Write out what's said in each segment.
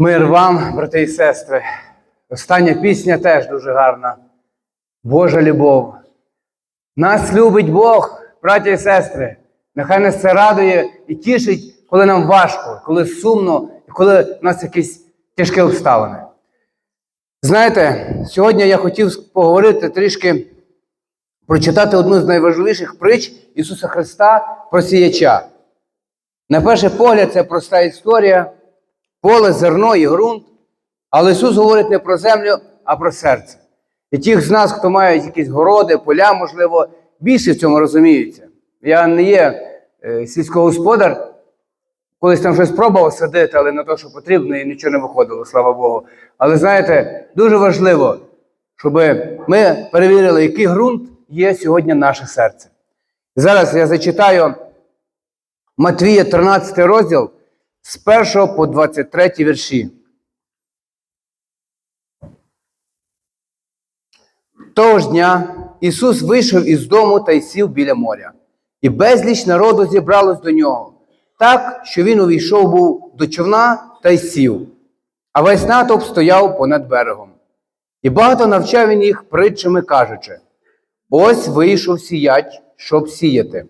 Мир вам, брати і сестри. Остання пісня теж дуже гарна. Божа любов. Нас любить Бог, браті і сестри. Нехай нас це радує і тішить, коли нам важко, коли сумно, і коли в нас якісь тяжкі обставини. Знаєте, сьогодні я хотів поговорити трішки, прочитати одну з найважливіших притч Ісуса Христа про сіяча. На перший погляд, це проста історія, поле, зерно і ґрунт. Але Ісус говорить не про землю, а про серце. І ті з нас, хто мають якісь городи, поля, можливо, більше в цьому розуміються. Я не є е, сільськогосподар, колись там щось пробував садити, але на те, що потрібно, і нічого не виходило, слава Богу. Але знаєте, дуже важливо, щоб ми перевірили, який ґрунт є сьогодні наше серце. Зараз я зачитаю Матвія 13 розділ з 1 по 23 вірші. Того ж дня Ісус вийшов із дому та й сів біля моря, і безліч народу зібралось до нього, так, що він увійшов був до човна та й сів, а весь натовп стояв понад берегом. І багато навчав він їх притчами, кажучи: ось вийшов сіяч, щоб сіяти.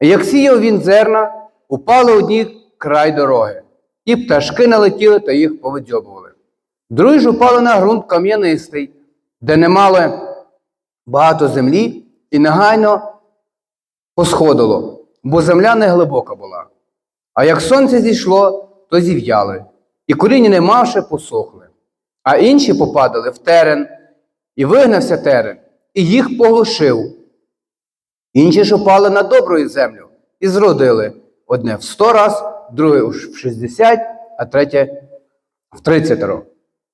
І Як сіяв він зерна, упали одні край дороги, і пташки налетіли та їх повидзьобували. Другі ж упали на ґрунт кам'янистий, де не мали багато землі, і негайно посходило, бо земля не глибока була. А як сонце зійшло, то зів'яли, і коріння не мавши, посохли. А інші попадали в терен, і вигнався терен, і їх поглушив. Інші ж упали на добру землю і зродили одне в сто раз, друге в шістдесят, а третє в тридцятеро.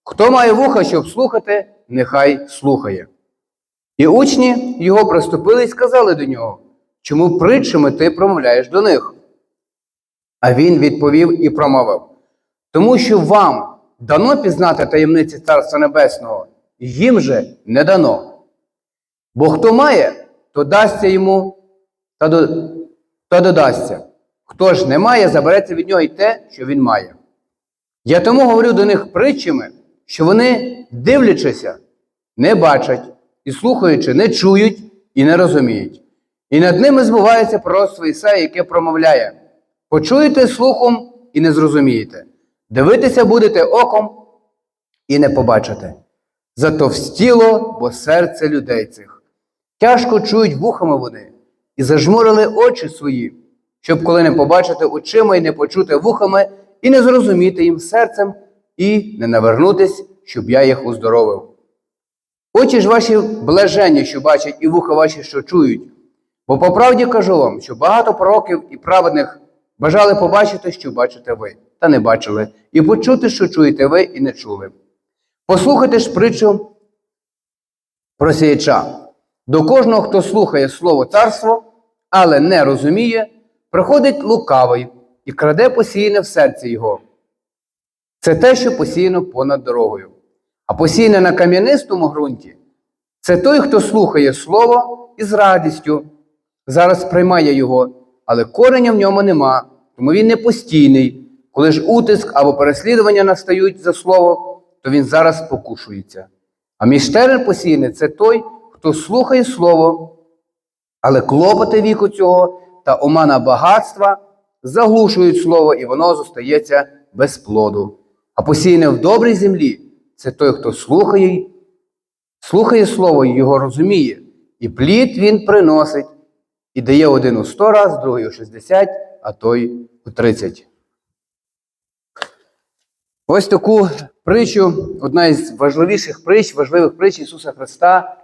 Хто має вуха, щоб слухати, нехай слухає. І учні його приступили і сказали до нього, чому притчами ти промовляєш до них? А він відповів і промовив: тому що вам дано пізнати таємниці Царства Небесного, їм же не дано. Бо хто має, то дасться йому та, до, та додасться. Хто ж не має, забереться від нього й те, що він має. Я тому говорю до них притчами, що вони, дивлячися, не бачать, і слухаючи, не чують і не розуміють. І над ними збувається пророцтво Ісаї, яке промовляє: почуєте слухом і не зрозумієте, дивитися будете оком і не побачите. Затовстіло, бо серце людей цих. Тяжко чують вухами вони, і зажмурили очі свої, щоб коли не побачити очима і не почути вухами, і не зрозуміти їм серцем, і не навернутись, щоб я їх уздоровив. Очі ж ваші блаженні, що бачать, і вуха ваші, що чують. Бо по правді кажу вам, що багато пророків і праведних бажали побачити, що бачите ви, та не бачили, і почути, що чуєте ви, і не чули. Послухайте ж притчу про сіяча. До кожного, хто слухає слово царство, але не розуміє, приходить лукавий і краде посіяне в серці його. Це те, що посіяно понад дорогою. А посіяне на кам'янистому ґрунті це той, хто слухає слово і з радістю зараз приймає його, але кореня в ньому нема, тому він не постійний. Коли ж утиск або переслідування настають за слово, то він зараз покушується. А між терен посіяний це той, хто слухає слово, але клопоти віку цього та омана багатства заглушують слово, і воно зостається без плоду. А посіяне в добрій землі це той, хто слухає, слухає слово і його розуміє, і плід він приносить, і дає один у сто раз, другий у шістдесят, а той у тридцять. Ось таку притчу, одна із важливіших притч, важливих притч Ісуса Христа,